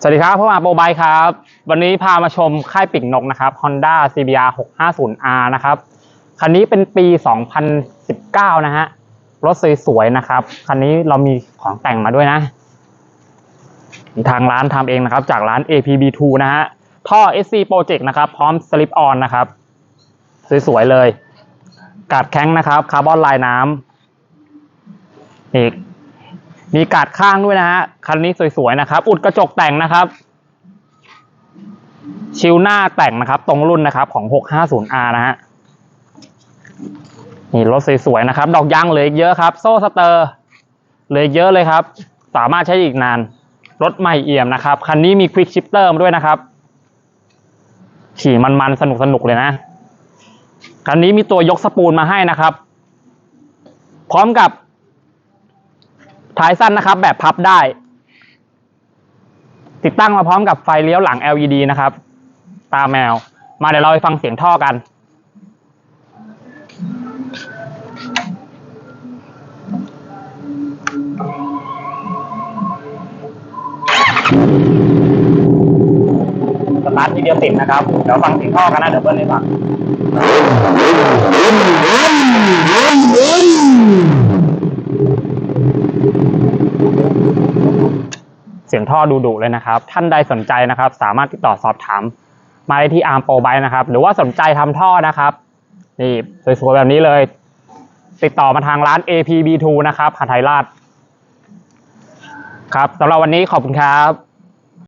สวัสดีครับพ่อมาโปรไบค์ครับ วันนี้พามาชมค่ายปิ่งนกนะครับ Honda CBR 650R นะครับ คันนี้เป็นปี 2019 นะฮะ รถสวยๆนะครับ คันนี้เรามีของแต่งมาด้วยนะ ทางร้านทำเองนะครับ จากร้าน APB2 นะฮะ ท่อ SC Project นะครับ พร้อม Slip On นะครับ สวยๆเลย กาดแข้งนะครับ คาร์บอนลายน้ำอีก มีกาดข้างด้วยนะฮะคันนี้สวยๆนะครับ อุดกระจกแต่งนะครับ ชิวหน้าแต่งนะครับ ตรงรุ่นนะครับของ 650R นะฮะนี่รถสวยๆนะครับ ดอกยางเหลืออีกเยอะครับ โซ่สเตอร์เหลืออีกเยอะเลยครับ สามารถใช้อีกนาน รถใหม่เอี่ยมนะครับ คันนี้มีควิกชิปเตอร์มาด้วยนะครับ ขี่มันๆ สนุกๆ เลยนะ คันนี้มีตัวยกสปูลมาให้นะครับ พร้อมกับ ท้ายสั้นนะครับ แบบพับได้ ติดตั้งมาพร้อมกับไฟเลี้ยวหลัง LED นะครับ ตาแมว มาเดี๋ยวเราไปฟังเสียงท่อกันสตาร์ททีเดียวติดนะครับ เดี๋ยวฟังเสียงท่อกันนะเดี๋ยวเบิ้ลให้ฟัง เสียงท่อดูดุเลยนะครับ ท่านใดสนใจนะครับ สามารถติดต่อสอบถาม มาได้ที่อาร์มโปรไบนะครับ หรือว่าสนใจทำท่อนะครับนี่สวยๆแบบนี้เลย ติดต่อมาทางร้าน APB2 นะครับหาไทยราชครับสำหรับวันนี้ขอบคุณครับ